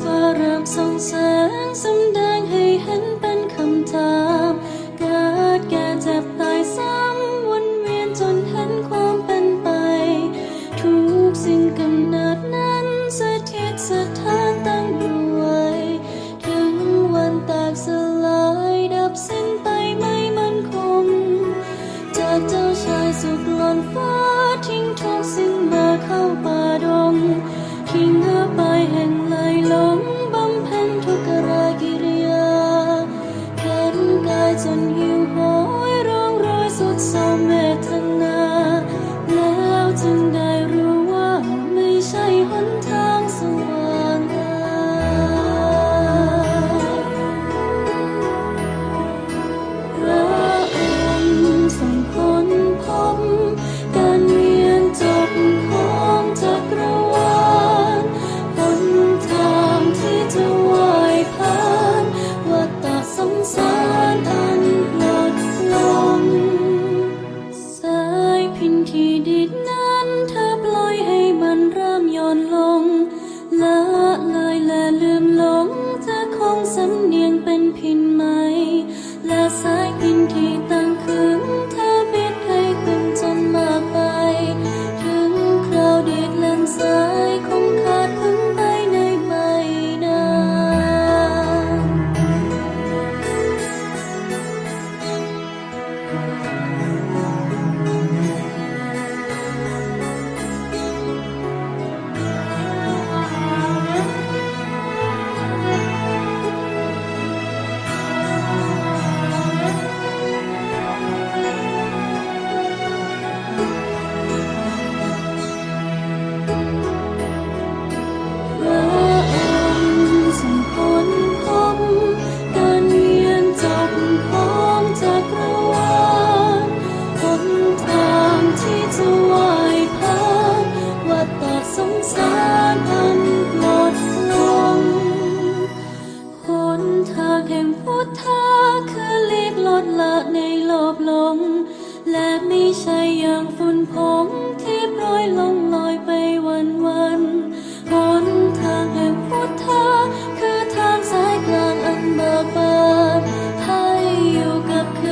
ฟ้ารามส่องแสงสำแดงให้เห็นเป็นคำถามเกิดแก่เจ็บตายซ้ำวนเวียนจนเห็นความเป็นไป ทุกสิ่งกำเนิดนั้นสถิตสถานตั้งอยู่ว้ถึงวันแตกสลายดับสิ้นไปไม่มั่นคง จากเจ้าชายสุกล้นฟ้า 爱过。 ใช่อย่างฝุ่นผงที่โปรยลงลอยไปวันวันหนทางแห่งพุทธะคือทางสายกลางอันเบิกบานให้อยู่กับคื